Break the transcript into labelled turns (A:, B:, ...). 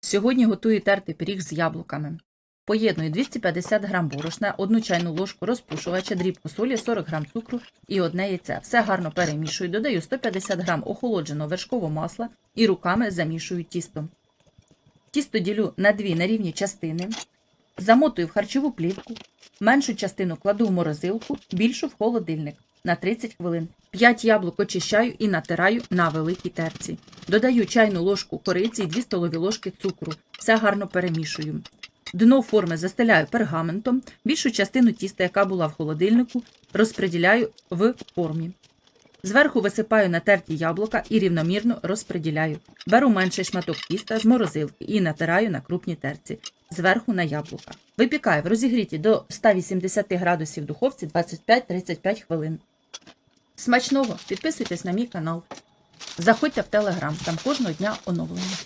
A: Сьогодні готую тертий пиріг з яблуками. Поєдную 250 г борошна, 1 чайну ложку розпушувача, дрібку солі, 40 г цукру і одне яйце. Все гарно перемішую, додаю 150 г охолодженого вершкового масла і руками замішую тісто. Тісто ділю на дві нерівні частини, замотую в харчову плівку, меншу частину кладу в морозилку, більшу в холодильник на 30 хвилин. 5 яблук очищаю і натираю на великій терці. Додаю чайну ложку кориці і 2 столові ложки цукру. Все гарно перемішую. Дно форми застеляю пергаментом, більшу частину тіста, яка була в холодильнику, розподіляю в формі. Зверху висипаю натерті яблука і рівномірно розподіляю. Беру менший шматок тіста з морозилки і натираю на крупній терці. Зверху на яблука. Випікаю в розігріті до 180 градусів духовці 25-35 хвилин. Смачного! Підписуйтесь на мій канал. Заходьте в телеграм, там кожного дня оновлення.